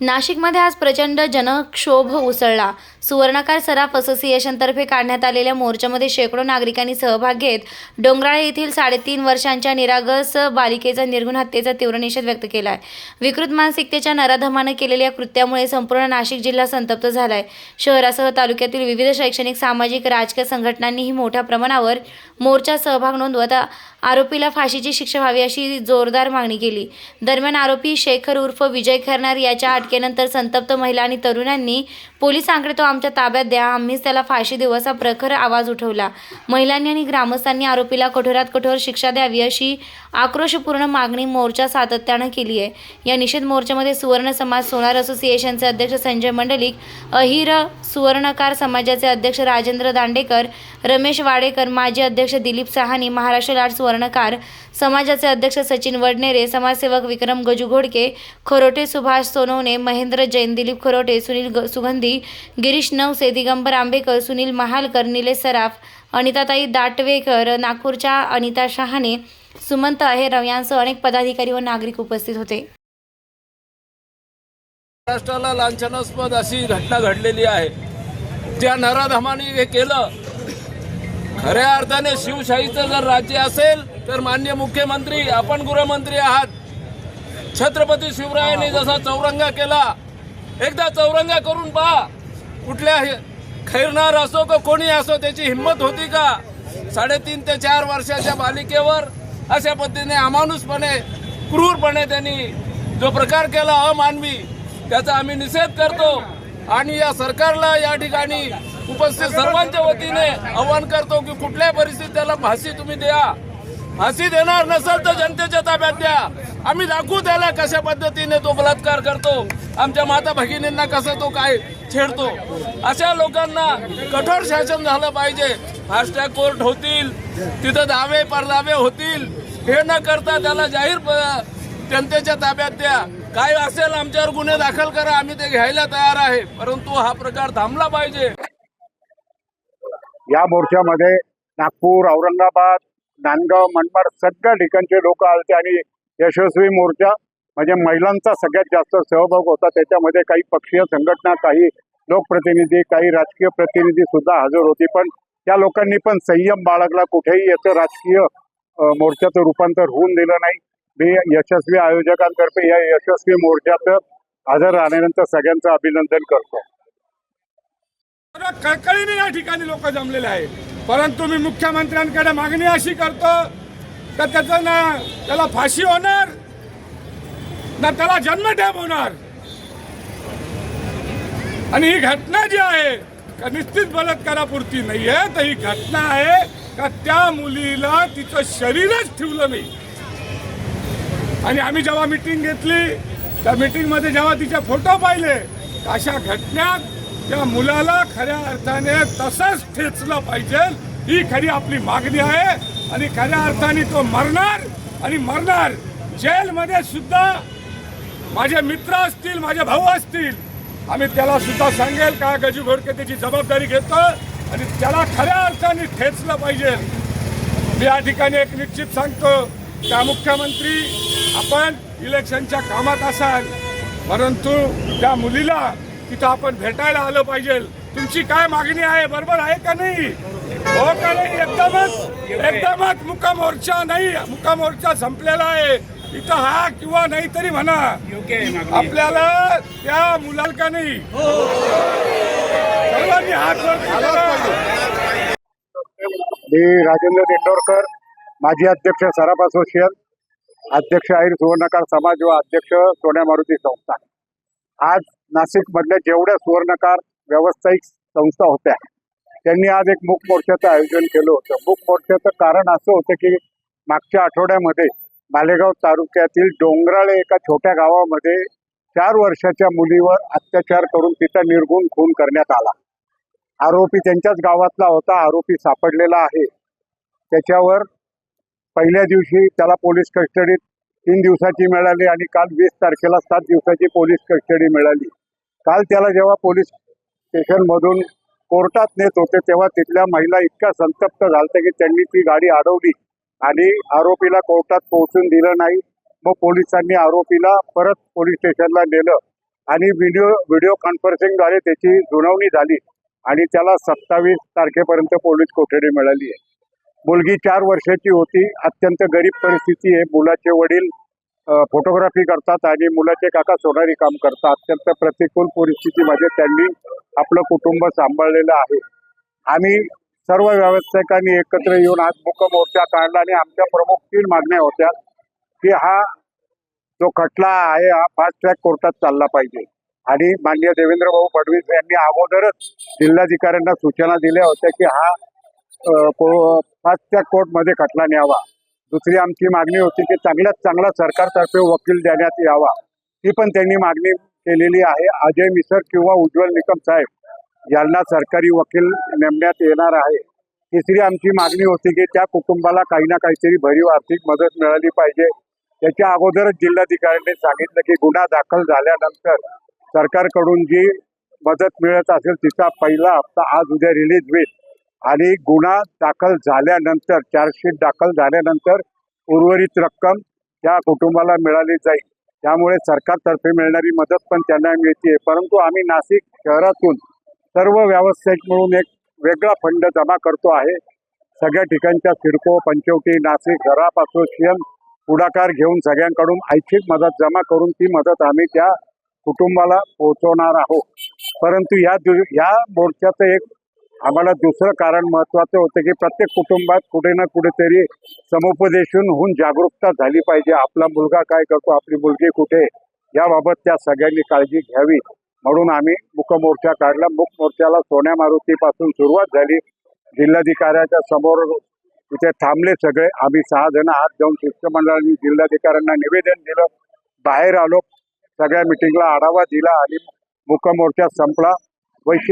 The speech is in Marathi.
नाशिकमध्ये आज प्रचंड जनक्षोभ उसळला. सुवर्णकार सराफ असोसिएशनतर्फे काढण्यात आलेल्या मोर्चामध्ये शेकडो नागरिकांनी सहभाग घेत डोंगराळे येथील साडेतीन वर्षांच्या निरागस बालिकेचा निर्गुण हत्येचा तीव्र निषेध व्यक्त केला आहे विकृत मानसिकतेच्या नराधमानं केलेल्या कृत्यामुळे संपूर्ण नाशिक जिल्हा संतप्त झालाय. शहरासह तालुक्यातील विविध शैक्षणिक सामाजिक राजकीय संघटनांनीही मोठ्या प्रमाणावर मोर्चा सहभाग नोंदवत आरोपीला फाशीची शिक्षा व्हावी अशी जोरदार मागणी केली. दरम्यान आरोपी शेखर उर्फ विजय खरनार याच्या अटकेनंतर संतप्त महिला आणि तरुणांनी पोलिसांकडे तो आमच्या ताब्यात द्या. आम्हीच त्याला फाशी देऊ असा प्रखर आवाज उठवला. महिलांनी आणि ग्रामस्थांनी आरोपीला कठोरात कठोर शिक्षा द्यावी अशी आक्रोशपूर्ण मागणी मोर्चा सातत्यानं केली आहे. या निषेध मोर्चामध्ये सुवर्ण समाज सोनार असोसिएशनचे अध्यक्ष संजय मंडलिक अहिर सुवर्णकार समाजाचे अध्यक्ष राजेंद्र दांडेकर रमेश वाडेकर माजी अध्यक्ष दिलीप सहानी महाराष्ट्र लाट सुवर्णकार समाजाचे अध्यक्ष सचिन वडनेरे समाजसेवक विक्रम गजू घोडके खरोटे सुभाष सोनवणे महेंद्र जैन दिलीप खरोटे सुनील सुगंधी गिरीश नवसे दिगंबर आंबेकर सुनील महालकर निलेश सराफ अनिताताई दाटवेकर नागपूरच्या अनिता शहाणे सुमंत अहेरव यांसह अनेक पदाधिकारी व नागरिक उपस्थित होते. महाराष्ट्राला लांछनास्पद अशी घटना घडलेली आहे. ज्या नराधमाने हे केलं. खऱ्या अर्थाने शिवशाहीचं जर राज्य असेल तर मान्य मुख्यमंत्री आपण गृहमंत्री आहात. छत्रपती शिवरायांनी जसा चौरंगा केला एकदा चौरंगा करून पहा. कुठल्या खैरणार असो का कोणी असो त्याची हिंमत होती का? साडेतीन ते चार वर्षाच्या बालिकेवर अशा पद्धतीने अमानुषपणे क्रूरपणे त्यांनी जो प्रकार केला अमानवी त्याचा आम्ही निषेध करतो आणि या सरकारला या ठिकाणी उपस्थित सर्वांच्या वतीने आवाहन करतो की कुठल्याही परिस्थितीला त्याला फाशी तुम्ही द्या. फाशी देणार नसेल तर जनतेच्या ताब्यात द्या. आम्ही दाखवू त्याला कशा पद्धतीने तो बलात्कार करतो. आमच्या माता भगिनींना कसं तो काय छेडतो. अशा लोकांना कठोर शासन झालं पाहिजे. फास्टॅग कोर्ट होतील. तिथं दावे परदावे होतील. हे न करता त्याला जाहीर जनतेच्या ताब्यात द्या. काय असेल आमच्यावर गुन्हे दाखल करा. आम्ही ते घ्यायला तयार आहे. परंतु हा प्रकार थांबला पाहिजे. या मोर्चामध्ये नागपूर औरंगाबाद नांदगाव मनमाड सगळ्या ठिकाणचे लोक आलते आणि यशस्वी मोर्चा म्हणजे महिलांचा सगळ्यात जास्त सहभाग होता. त्याच्यामध्ये काही पक्षीय संघटना काही लोकप्रतिनिधी काही राजकीय प्रतिनिधी सुद्धा हजर होती. पण त्या लोकांनी पण संयम बाळगला. कुठेही याचं राजकीय मोर्चाचं रूपांतर होऊन दिलं नाही. मी यशस्वी आयोजकांतर्फे या यशस्वी मोर्चात हजर राहण्यानंतर सगळ्यांचं अभिनंदन करतो. कळकळीने या ठिकाणी लोक जमलेले आहेत. परंतु मी मुख्यमंत्र्यांकडे मागणी अशी करतो का त्याचं ना त्याला फाशी होणार ना त्याला जन्मठेप होणार आणि ही घटना जी आहे का निश्चित बलात्कारापुरती नाही आहे तर ही घटना आहे का त्या मुलीला तिचं शरीरच ठेवलं नाही. आणि आम्ही जेव्हा मिटिंग घेतली त्या मिटिंगमध्ये जेव्हा तिचे फोटो पाहिले अशा घटना त्या मुलाला खऱ्या अर्थाने तसंच ठेचलं पाहिजे. ही खरी आपली मागणी आहे आणि खऱ्या अर्थाने तो मरणार आणि मरणार जेलमध्ये सुद्धा माझे मित्र असतील माझे भाऊ असतील आम्ही त्याला सुद्धा सांगेल का गजू घोडके त्याची जबाबदारी घेतो आणि त्याला खऱ्या अर्थाने ठेचलं पाहिजे. मी या ठिकाणी एक निश्चित सांगतो त्या मुख्यमंत्री आपण इलेक्शनच्या कामात असाल परंतु त्या मुलीला तिथं आपण भेटायला आलं पाहिजे. तुमची काय मागणी आहे? बरोबर आहे का नाही? हो का नाही? एकदमच एकदमच मुका मोर्चा नाही. मुका मोर्चा संपलेला आहे. इथं हा किंवा नाही तरी म्हणा. आपल्याला त्या मुलाला का नाही सर्वांनी हात. मी राजेंद्र दिंडोरकर माजी अध्यक्ष सराफ असोसिएशन अध्यक्ष आहिर सुवर्णकार समाज व अध्यक्ष सोन्या मारुती संस्था. आज नाशिक मधल्या जेवढ्या सुवर्णकार व्यावसायिक संस्था होत्या त्यांनी आज एक मूक मोर्चाचं आयोजन केलं होतं. मूक मोर्चाचं कारण असं होतं की मागच्या आठवड्यामध्ये मालेगाव तालुक्यातील डोंगराळे एका छोट्या गावामध्ये चार वर्षाच्या मुलीवर अत्याचार करून तिचा निर्गुण खून करण्यात आला. आरोपी त्यांच्याच गावातला होता आरोपी सापडलेला आहे. त्याच्यावर पहिल्या दिवशी त्याला पोलीस कस्टडीत तीन दिवसाची मिळाली आणि काल वीस तारखेला सात दिवसाची पोलीस कस्टडी मिळाली. काल त्याला जेव्हा पोलीस स्टेशनमधून कोर्टात नेत होते तेव्हा तिथल्या महिला इतक्या संतप्त झालत्या की त्यांनी ती गाडी अडवली आणि आरोपीला कोर्टात पोहोचून दिलं नाही. मग पोलिसांनी आरोपीला परत पोलीस स्टेशनला नेलं आणि व्हिडिओ व्हिडिओ कॉन्फरन्सिंगद्वारे त्याची सुनावणी झाली आणि त्याला सत्तावीस तारखेपर्यंत पोलीस कोठडी मिळाली आहे. मुलगी चार वर्षाची होती. अत्यंत गरीब परिस्थिती आहे. मुलाचे वडील फोटोग्राफी करतात आणि मुलाचे काका सोनारी काम करतात. अत्यंत प्रतिकूल परिस्थितीमध्ये त्यांनी आपलं कुटुंब सांभाळलेलं आहे. आम्ही सर्व व्यावसायिकांनी एकत्र येऊन आज मुक मोर्चा काढला आणि आमच्या प्रमुख तीन मागण्या होत्या की हा जो खटला आहे हा फास्ट ट्रॅक कोर्टात चालला पाहिजे. आणि माननीय देवेंद्र भाऊ फडणवीस यांनी अगोदरच जिल्हाधिकाऱ्यांना सूचना दिल्या होत्या की हा फास्ट कोर्टमध्ये खटला न्यावा. दुसरी आमची मागणी होती की चांगल्यात चांगला सरकारतर्फे वकील देण्यात यावा. ती पण त्यांनी मागणी केलेली आहे. अजय मिसर किंवा उज्ज्वल निकम साहेब यांना सरकारी वकील नेमण्यात येणार आहे. तिसरी आमची मागणी होती की त्या कुटुंबाला काही ना काहीतरी भरीव आर्थिक मदत मिळाली पाहिजे. त्याच्या अगोदरच जिल्हाधिकाऱ्यांनी सांगितलं की गुन्हा दाखल झाल्यानंतर सरकारकडून जी मदत मिळत असेल तिचा पहिला हप्ता आज उद्या रिलीज होईल. आणि गुन्हा दाखल झाल्यानंतर चार्जशीट दाखल झाल्यानंतर उर्वरित रक्कम त्या कुटुंबाला मिळाली जाईल. त्यामुळे सरकारतर्फे मिळणारी मदत पण त्यांना मिळते. परंतु आम्ही नाशिक शहरातून सर्व व्यावसायिक मिळून एक वेगळा फंड जमा करतो आहे. सगळ्या ठिकाणच्या सिडको पंचवटी नाशिक घराप असोसिएशन पुढाकार घेऊन सगळ्यांकडून ऐच्छिक मदत जमा करून ती मदत आम्ही त्या कुटुंबाला पोहोचवणार आहोत. परंतु या दु- या मोर्चाचं एक आम्हाला दुसरं कारण महत्वाचं होतं की प्रत्येक कुटुंबात कुठे ना कुठेतरी समुपदेशून होऊन जागरूकता झाली पाहिजे. आपला मुलगा काय करतो आपली मुलगी कुठे याबाबत त्या सगळ्यांनी काळजी घ्यावी. म्हणून आम्ही मुखमोर्चा काढला. मुखमोर्चाला सोन्या मारुतीपासून सुरुवात झाली. जिल्हाधिकाऱ्याच्या समोर तिथे थांबले सगळे. आम्ही सहा जण आत जाऊन शिष्टमंडळाने जिल्हाधिकाऱ्यांना निवेदन दिलं. बाहेर आलो. सगळ्या मिटिंगला आढावा दिला आणि मुखमोर्चा संपला. वैशिष्ट्य